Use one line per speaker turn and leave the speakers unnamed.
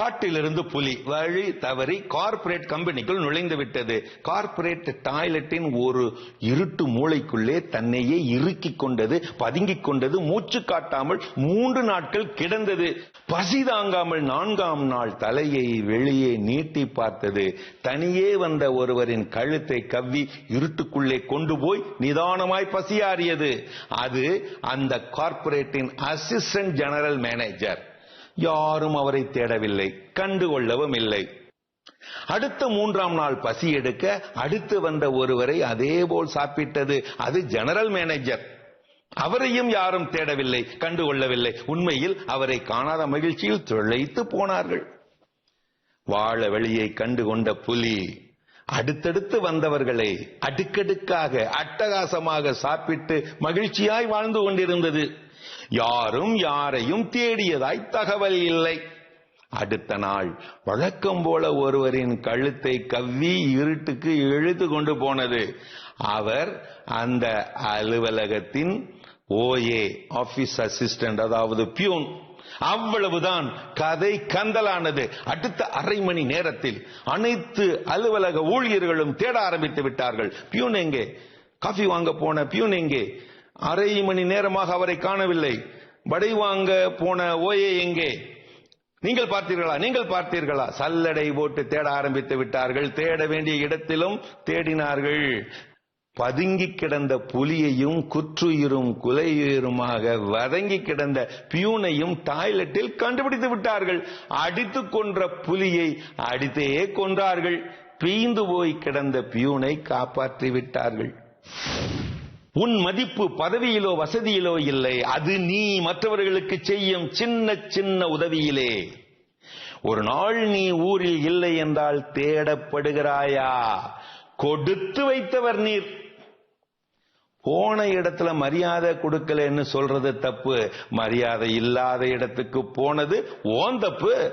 காட்டிலிருந்து புலி வழி தவறி கார்ப்பரேட் கம்பெனிக்குள் நுழைந்து விட்டது. கார்ப்பரேட் டாய்லெட்டின் ஒரு இருட்டு மூளைக்குள்ளே தன்னையே இறுக்கிக் கொண்டது பதுங்கிக் கொண்டது மூச்சு காட்டாமல் மூன்று நாட்கள் கிடந்தது. பசி தாங்காமல் நான்காம் நாள் தலையை வெளியே நீட்டி பார்த்தது. தனியே வந்த ஒருவரின் கழுத்தை கவ்வி இருட்டுக்குள்ளே கொண்டு போய் நிதானமாய் பசியாறியது. அது அந்த கார்ப்பரேட்டின் அசிஸ்டன்ட் ஜெனரல் மேனேஜர் யாரும் அவரை தேடவில்லை கண்டுகொள்ளவும் இல்லை. அடுத்த மூன்றாம் நாள் பசி எடுக்க அடுத்து வந்த ஒருவரை அதேபோல் சாப்பிட்டது. அது ஜெனரல் மேனேஜர் அவரையும் யாரும் தேடவில்லை கண்டுகொள்ளவில்லை. உண்மையில் அவரை காணாத மகிழ்ச்சியில் திளைத்து போனார்கள். வாழ வெளியை கண்டுகொண்ட புலி அடுத்தடுத்து வந்தவர்களை அடுக்கடுக்காக அட்டகாசமாக சாப்பிட்டு மகிழ்ச்சியாய் வாழ்ந்து கொண்டிருந்தது. யாரும் யாரையும் தேடியதாய் தகவல் இல்லை. அடுத்த நாள் வழக்கம் போல ஒருவரின் கழுத்தை கவ்வி இருட்டுக்கு இழுத்து கொண்டு போனது. அவர் அந்த அலுவலகத்தின் ஓஏ ஆபீஸ் அசிஸ்டன்ட் அதாவது பியூன். அவ்வளவுதான் கதை கந்தலானது. அடுத்த அரை மணி நேரத்தில் அனைத்து அலுவலக ஊழியர்களும் தேட ஆரம்பித்து விட்டார்கள். பியூன் எங்கே? காஃபி வாங்க போன பியூன் எங்கே? அரை மணி நேரமாக அவரை காணவில்லை. வடை வாங்க போன ஓயே எங்கே? நீங்கள் பார்த்தீர்களா? நீங்கள் பார்த்தீர்களா? சல்லடை போட்டு தேட ஆரம்பித்து விட்டார்கள். தேட வேண்டிய இடத்திலும் தேடினார்கள். பதுங்கி கிடந்த புலியையும் குற்றுயிரும் குலையுயிருமாக வதங்கி கிடந்த பியூனையும் டாய்லெட்டில் கண்டுபிடித்து விட்டார்கள். அடித்து கொன்ற புலியை அடித்தே கொன்றார்கள். பீந்து போய் கிடந்த பியூனை காப்பாற்றி விட்டார்கள். உன் மதிப்பு பதவியிலோ வசதியிலோ இல்லை. அது நீ மற்றவர்களுக்கு செய்யும் சின்ன சின்ன உதவியிலே. ஒரு நாள் நீ ஊரில் இல்லை என்றால் தேடப்படுகிறாயா? கொடுத்து வைத்தவர் நீர். போன இடத்துல மரியாதை கொடுக்கலன்னு சொல்றது தப்பு. மரியாதை இல்லாத இடத்துக்கு போனது ஓன் தப்பு.